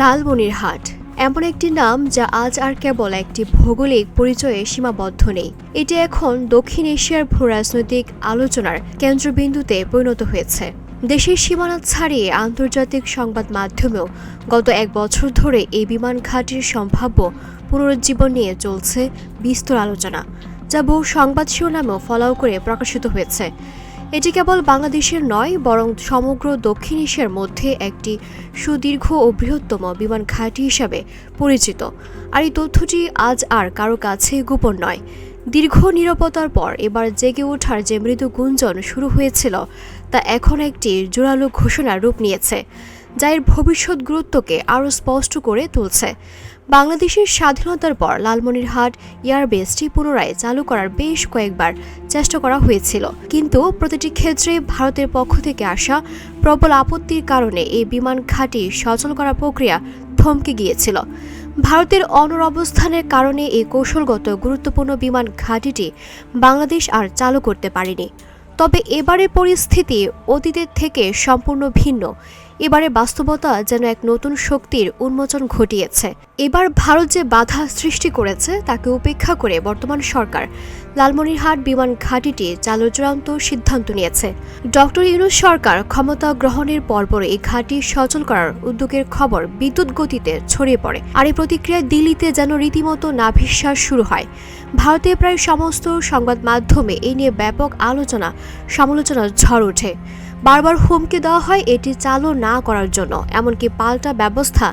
লালমনিরহাট এমন একটি নাম যা আজ আর কেবল একটি ভৌগোলিক পরিচয়ে সীমাবদ্ধ নেই। এটি এখন দক্ষিণ এশিয়ার ভূ রাজনৈতিক আলোচনার কেন্দ্রবিন্দুতে পরিণত হয়েছে। দেশের সীমানা ছাড়িয়ে আন্তর্জাতিক সংবাদ মাধ্যমেও গত এক বছর ধরে এই বিমান ঘাটির সম্ভাব্য পুনরুজ্জীবন নিয়ে চলছে বিস্তর আলোচনা, যা বহু সংবাদ শিরোনামেও ফলাও করে প্রকাশিত হয়েছে। এটি কেবল বাংলাদেশের নয়, বরং সমগ্র দক্ষিণ এশিয়ার মধ্যে একটি সুদীর্ঘ ও বৃহত্তম বিমান ঘাঁটি হিসাবে পরিচিত। আর এই তথ্যটি আজ আর কারও কাছে গোপন নয়। দীর্ঘ নিরাপত্তার পর এবার জেগে ওঠার যে মৃদু গুঞ্জন শুরু হয়েছিল, তা এখন একটি জোরালো ঘোষণার রূপ নিয়েছে। যা এর ভবিষ্যৎ গুরুত্বকে আরও স্পষ্ট করে তুলছে। বাংলাদেশের স্বাধীনতার পর লালমনিরহাট এয়ারবেসটি পুনরায় চালু করার বেশ কয়েকবার চেষ্টা করা হয়েছিল। কিন্তু প্রতিটি ক্ষেত্রে ভারতের পক্ষ থেকে আসা প্রবল আপত্তির কারণে এই বিমান ঘাঁটি সচল করার প্রক্রিয়া থমকে গিয়েছিল। ভারতের অনর অবস্থানের কারণে এই কৌশলগত গুরুত্বপূর্ণ বিমান ঘাঁটিটি বাংলাদেশ আর চালু করতে পারেনি। তবে এবারের পরিস্থিতি অতীতের থেকে সম্পূর্ণ ভিন্ন। এবারে বাস্তবতা যেন এক নতুন শক্তির উন্মোচন ঘটিয়েছে। এবার ভারত যে বাধা সৃষ্টি করেছে, তাকে উপেক্ষা করে বর্তমান সরকার। লালমনিরহাট বিমান ঘাঁটিটি চালু চূড়ান্ত সিদ্ধান্ত নিয়েছে। ডক্টর ইউনুস সরকার ক্ষমতা গ্রহণের পরপর এই ঘাঁটি সচল করার উদ্যোগের খবর বিদ্যুৎ গতিতে ছড়িয়ে পড়ে। আর এই প্রতিক্রিয়ায় দিল্লিতে যেন রীতিমতো নাভিশ্বাস শুরু হয়। ভারতে প্রায় সমস্ত সংবাদ মাধ্যমে এই নিয়ে ব্যাপক আলোচনা, সমালোচনার ঝড় ওঠে। বারবার হুমকি দেওয়া হয়, এটি চালু না করার জন্য। এমনকি পাল্টা ব্যবস্থা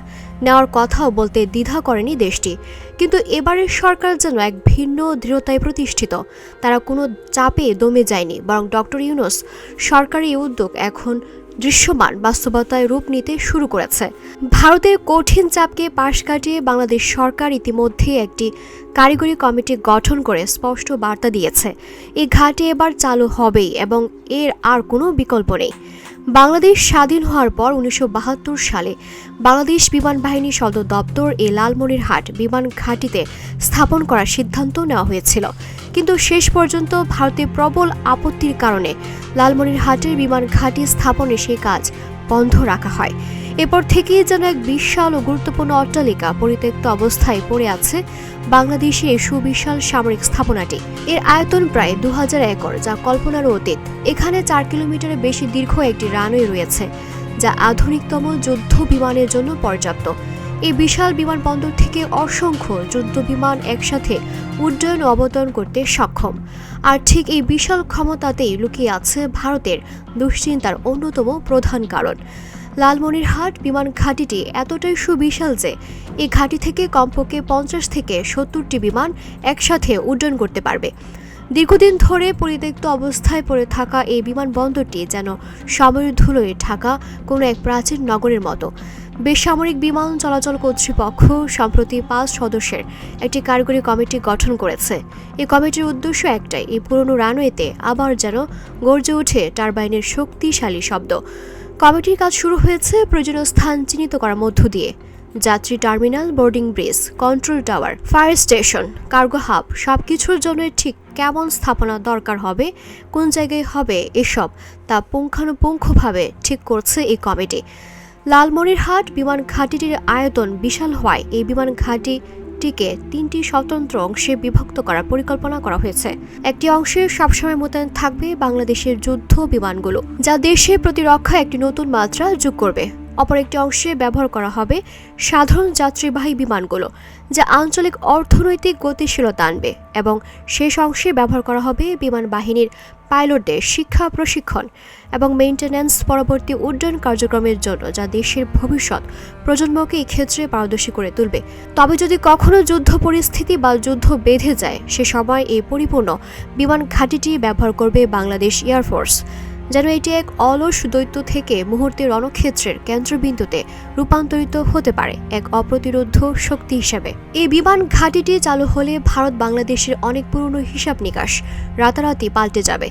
নেওয়ার কথাও বলতে দ্বিধা করেনি দেশটি। কিন্তু এবারের সরকার যেন এক ভিন্ন দৃঢ়তায় প্রতিষ্ঠিত, তারা কোনো চাপে দমে যায়নি। বরং ডক্টর ইউনুস সরকারি উদ্যোগ এখন দৃশ্যমান বাস্তবতায় রূপ নিতে শুরু করেছে। ভারতের কঠিন চাপকে পাশ কাটিয়ে বাংলাদেশ সরকার ইতিমধ্যে একটি কারিগরি কমিটি গঠন করে স্পষ্ট বার্তা দিয়েছে। এই ঘাটে এবার চালু হবেই এবং এর আর কোনো বিকল্প নেই। বাংলাদেশ স্বাধীন হওয়ার পর উনিশশো বাহাত্তর সালে বাংলাদেশ বিমান বাহিনী সদর দপ্তর এ লালমনিরহাট বিমান ঘাঁটিতে স্থাপন করার সিদ্ধান্ত নেওয়া হয়েছিল। কিন্তু শেষ পর্যন্ত ভারতে প্রবল আপত্তির কারণে লালমনিরহাটের বিমান ঘাঁটি স্থাপনে সেই কাজ বন্ধ রাখা হয়। এরপর থেকেই যেন এক বিশাল ও গুরুত্বপূর্ণ অট্টালিকা পরিত্যক্ত অবস্থায় পড়ে আছে বাংলাদেশে এই সুবিশাল সামরিক স্থাপনাটি। এর আয়তন প্রায় দু হাজার একর, যা কল্পনারও অতীত। এখানে চার কিলোমিটারের বেশি দীর্ঘ একটি রানওয়ে রয়েছে, যা আধুনিকতম যুদ্ধ বিমানের জন্য পর্যাপ্ত। এই বিশাল বিমানবন্দর থেকে অসংখ্য যুদ্ধ বিমান একসাথে উড্ডয়ন অবতরণ করতে সক্ষম। আর ঠিক এই বিশাল ক্ষমতাতেই লুকিয়ে আছে ভারতের দুশ্চিন্তার অন্যতম প্রধান কারণ। লালমনিরহাট বিমান ঘাঁটিটি এতটাই সুবিশাল যে এই ঘাঁটি থেকে কমপক্ষে পঞ্চাশ থেকে সত্তরটি বিমান একসাথে উড্ডয়ন করতে পারবে। দীর্ঘদিন ধরে পরিত্যক্ত অবস্থায় পড়ে থাকা এই বিমানবন্দরটি যেন সময়ের ধুলোয় ঢাকা কোনো এক প্রাচীন নগরের মতো। বেসামরিক বিমান চলাচল কর্তৃপক্ষ সম্প্রতি পাঁচ সদস্যের একটি কারিগরি কমিটি গঠন করেছে। এই কমিটির উদ্দেশ্য একটাই, এই পুরনো রানওয়েতে আবার যেন গর্জে ওঠে টারবাইনের শক্তিশালী শব্দ। কমিটির কাজ শুরু হয়েছে প্রয়োজনীয় স্থান চিহ্নিত করার মধ্য দিয়ে। যাত্রী terminal, boarding bridge, control tower, fire station, cargo hub সব কিছুর জন্য ঠিক কেমন স্থাপনা দরকার হবে, কোন জায়গায় হবে এসব তা পুঙ্খানুপুঙ্খভাবে ঠিক করছে এই কমিটি। লালমনিরহাট বিমান ঘাঁটিটির আয়তন বিশাল হওয়ায় এই বিমান ঘাঁটিটিকে তিনটি স্বতন্ত্র অংশে বিভক্ত করার পরিকল্পনা করা হয়েছে। একটি অংশে সবসময় মোতায়েন থাকবে বাংলাদেশের যুদ্ধ বিমানগুলো, যা দেশে প্রতিরক্ষা একটি নতুন মাত্রা যোগ করবে। অপর একটি অংশে ব্যবহার করা হবে সাধারণ যাত্রীবাহী বিমানগুলো, যা আঞ্চলিক অর্থনৈতিক গতিশীলতা আনবে এবং শেষ অংশে ব্যবহার করা হবে বিমান বাহিনীর পাইলটদের শিক্ষা প্রশিক্ষণ এবং মেইনটেন্যান্স পরবর্তী উড্ডয়ন কার্যক্রমের জন্য যা দেশের ভবিষ্যৎ প্রজন্মকে ক্ষেত্রে পারদর্শী করে তুলবে। তবে যদি কখনো যুদ্ধ পরিস্থিতি বা যুদ্ধ বেঁধে যায়, সে সময় এই পরিপূর্ণ বিমান ঘাঁটিটি ব্যবহার করবে বাংলাদেশ এয়ারফোর্স যেন এটি এক অলস দৈত্য থেকে মুহূর্তে রণক্ষেত্রের কেন্দ্রবিন্দুতে রূপান্তরিত হতে পারে এক অপ্রতিরোধ শক্তি হিসাবে। এই বিমান ঘাঁটিটি চালু হলে ভারত বাংলাদেশের অনেক পুরনো হিসাব নিকাশ রাতারাতি পাল্টে যাবে।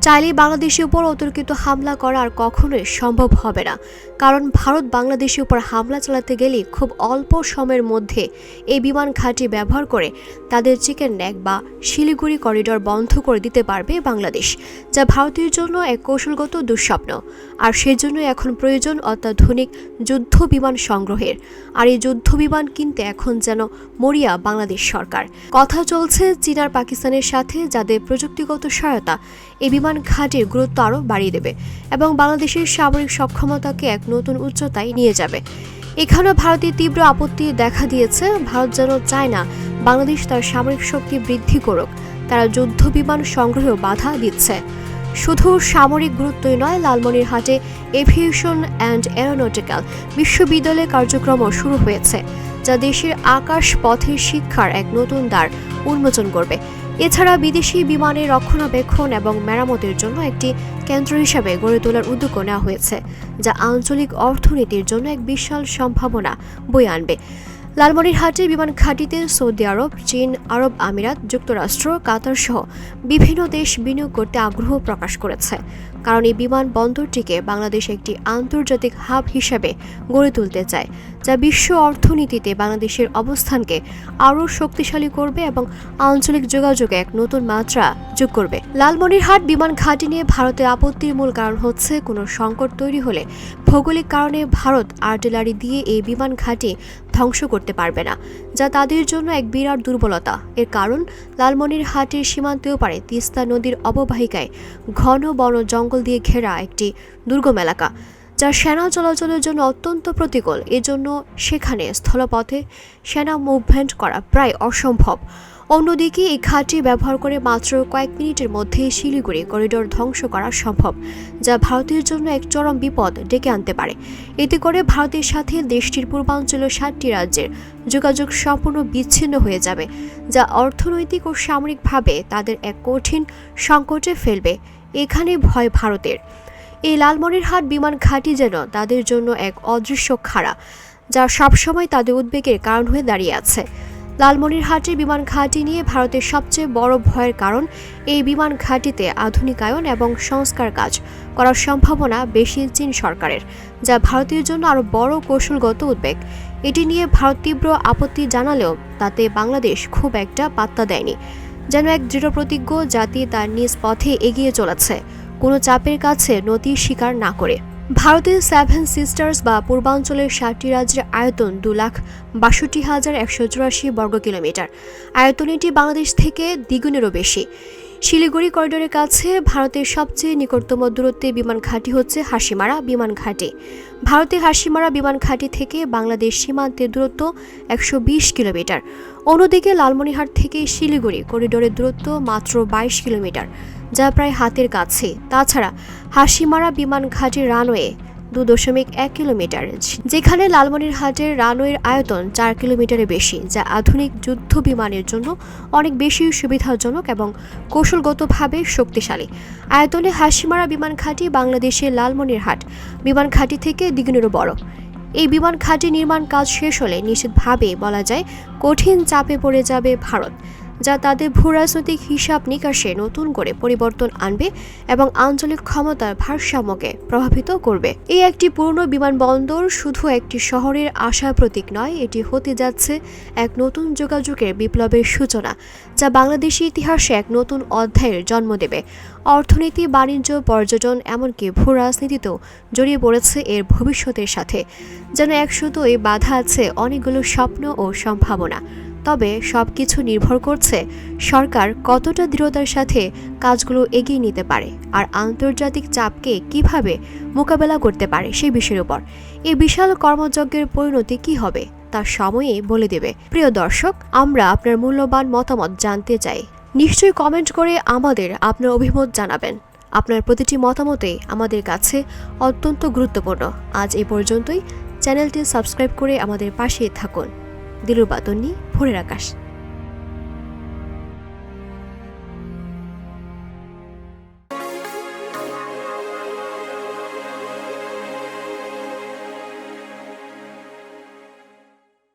চাইলেই বাংলাদেশের উপর অতর্কিত হামলা করা আর কখনোই সম্ভব হবে না। কারণ ভারত বাংলাদেশের উপর হামলা চালাতে গেলে খুব অল্প সময়ের মধ্যে এই বিমান ঘাঁটি ব্যবহার করে তাদের চিকেন নেক বা শিলিগুড়ি করিডর বন্ধ করে দিতে পারবে বাংলাদেশ, যা ভারতের জন্য এক কৌশলগত দুঃস্বপ্ন। আর সেজন্য এখন প্রয়োজন অত্যাধুনিক যুদ্ধ বিমান সংগ্রহের। আর এই যুদ্ধ বিমান কিনতে এখন যেন মরিয়া বাংলাদেশ সরকার। কথা চলছে চীন আর পাকিস্তানের সাথে যাদের প্রযুক্তিগত সহায়তা এই বিমান ঘাটির গুরুত্ব আরও বাড়িয়ে দেবে এবং বাংলাদেশের সামরিক সক্ষমতাকে এক নতুন উচ্চতায় নিয়ে যাবে। এখানেও ভারতের তীব্র আপত্তি দেখা দিয়েছে। ভারত যেন চায় না বাংলাদেশ তার সামরিক শক্তি বৃদ্ধি করুক। তারা যুদ্ধ বিমান সংগ্রহেও বাধা দিচ্ছে। শুধু সামরিক গুরুত্বই নয়, লালমনিরহাটে এভিয়েশন অ্যান্ড এরোনটিক্যাল বিশ্ববিদ্যালয়ের কার্যক্রমও শুরু হয়েছে, যা দেশের আকাশ পথের শিক্ষার এক নতুন দ্বার উন্মোচন করবে। এছাড়া বিদেশি বিমানের রক্ষণাবেক্ষণ এবং মেরামতের জন্য একটি কেন্দ্র হিসাবে গড়ে তোলার উদ্যোগ নেওয়া হয়েছে, যা আঞ্চলিক অর্থনীতির জন্য এক বিশাল সম্ভাবনা বয়ে আনবে। লালমনিরহাটের বিমান ঘাঁটিতে সৌদি আরব, চীন, আরব আমিরাত, যুক্তরাষ্ট্র, কাতার সহ বিভিন্ন দেশ বিনিয়োগ করতে আগ্রহ প্রকাশ করেছে। কারণ এই বিমান বন্দরটিকে বাংলাদেশ একটি আন্তর্জাতিক হাব হিসেবে গড়ে তুলতে চায়, যা বিশ্ব অর্থনীতিতে বাংলাদেশের অবস্থানকে আরও শক্তিশালী করবে এবং আঞ্চলিক যোগাযোগে এক নতুন মাত্রা যোগ করবে। লালমনিরহাট বিমান ঘাঁটি নিয়ে ভারতের আপত্তির মূল কারণ হচ্ছে কোনো সংকট তৈরি হলে ভৌগোলিক কারণে ভারত আর্টিলারি দিয়ে এই বিমান ঘাঁটি ধ্বংস করতে পারবে না, যা তাদের জন্য এক বিরাট দুর্বলতা। এর কারণ লালমনির হাটের সীমান্তেও পারে তিস্তা নদীর অববাহিকায় ঘন বন জঙ্গল দিয়ে ঘেরা একটি দুর্গম এলাকা, যা সেনা চলাচলের জন্য অত্যন্ত প্রতিকূল। এজন্য সেখানে স্থলপথে সেনা মুভমেন্ট করা প্রায় অসম্ভব। অন্যদিকে, এই ঘাঁটি ব্যবহার করে মাত্র কয়েক মিনিটের মধ্যে শিলিগুড়ি করিডোর ধ্বংস করা সম্ভব, যা ভারতের জন্য এক চরম বিপদ ডেকে আনতে পারে। এতে করে ভারতের সাথে দেশটির পূর্বাঞ্চলীয় সাতটি রাজ্যের যোগাযোগ সম্পূর্ণ বিচ্ছিন্ন হয়ে যাবে, যা অর্থনৈতিক ও সামরিকভাবে তাদের এক কঠিন সংকটে ফেলবে। এখানে ভয় ভারতের। এই লালমনিরহাট বিমান ঘাঁটি যেন তাদের জন্য এক অদৃশ্য খাড়া, যা সবসময় তাদের উদ্বেগের কারণ হয়ে দাঁড়িয়ে আছে। লালমনিরহাটের বিমান ঘাঁটি নিয়ে ভারতের সবচেয়ে বড় ভয়ের কারণ এই বিমান ঘাঁটিতে আধুনিকায়ন এবং সংস্কার কাজ করার সম্ভাবনা বেশি চীন সরকারের, যা ভারতের জন্য আরও বড় কৌশলগত উদ্বেগ। এটি নিয়ে ভারত তীব্র আপত্তি জানালেও তাতে বাংলাদেশ খুব একটা পাত্তা দেয়নি। যেন এক দৃঢ় প্রতিজ্ঞ জাতি তার নিজ পথে এগিয়ে চলেছে, কোনো চাপের কাছে নতি স্বীকার না করে। ভারতের সেভেন সিস্টার্স বা পূর্বাঞ্চলের সাতটি রাজ্যের আয়তন দু লাখ বাষট্টি হাজার একশো চুরাশি বর্গ কিলোমিটার। আয়তন এটি বাংলাদেশ থেকে দ্বিগুণেরও বেশি। শিলিগুড়ি করিডোরের কাছে ভারতের সবচেয়ে নিকটতম দূরত্বে বিমান ঘাঁটি হচ্ছে হাসিমারা বিমান ঘাঁটি। ভারতের হাসিমারা বিমান ঘাঁটি থেকে বাংলাদেশ সীমান্তের দূরত্ব একশো বিশ কিলোমিটার। অন্যদিকে লালমনিরহাট থেকে শিলিগুড়ি করিডোরের দূরত্ব মাত্র বাইশ কিলোমিটার। যা প্রায় হাতের কাছে। তাছাড়া হাসিমারা বিমান ঘাটের রানওয়ে দু দশমিক এক কিলোমিটার, যেখানে লালমনিরহাটের রানওয়ের আয়তন চার কিলোমিটারের বেশি, যা আধুনিক যুদ্ধ বিমানের জন্য অনেক বেশি সুবিধাজনক এবং কৌশলগতভাবে শক্তিশালী। আয়তনে হাসিমারা বিমান ঘাঁটি বাংলাদেশের লালমনিরহাট বিমান ঘাঁটি থেকে দ্বিগুণেরও বড়। এই বিমান ঘাঁটি নির্মাণ কাজ শেষ হলে নিশ্চিতভাবে বলা যায় কঠিন চাপে পড়ে যাবে ভারত। যা তাদের ভূরাজনৈতিক হিসাব নিকাশে নতুন করে পরিবর্তন আনবে এবং আঞ্চলিক ক্ষমতার ভারসাম্যকে প্রভাবিত করবে। এই একটি পূর্ণ বিমানবন্দর শুধু একটি শহরের আশার প্রতীক নয়, এটি হতে যাচ্ছে এক নতুন যোগাযোগের বিপ্লবের সূচনা, যা বাংলাদেশি ইতিহাসে এক নতুন অধ্যায়ের জন্ম দেবে। অর্থনীতি, বাণিজ্য, পর্যটন, এমনকি ভূ রাজনীতিতেও জড়িয়ে পড়েছে এর ভবিষ্যতের সাথে, যেন একশুধুই বাধা আছে অনেকগুলো স্বপ্ন ও সম্ভাবনা। তবে সব কিছু নির্ভর করছে সরকার কতটা দৃঢ়তার সাথে কাজগুলো এগিয়ে নিতে পারে আর আন্তর্জাতিক চাপকে কীভাবে মোকাবেলা করতে পারে সেই বিষয়ের উপর। এই বিশাল কর্মযজ্ঞের পরিণতি কি হবে তা সময়ে বলে দেবে। প্রিয় দর্শক, আমরা আপনার মূল্যবান মতামত জানতে চাই। নিশ্চয়ই কমেন্ট করে আমাদের আপনার অভিমত জানাবেন। আপনার প্রতিটি মতামতে আমাদের কাছে অত্যন্ত গুরুত্বপূর্ণ। আজ এ পর্যন্তই। চ্যানেলটি সাবস্ক্রাইব করে আমাদের পাশে থাকুন। দিলুর বাতনি ভোরের আকাশ।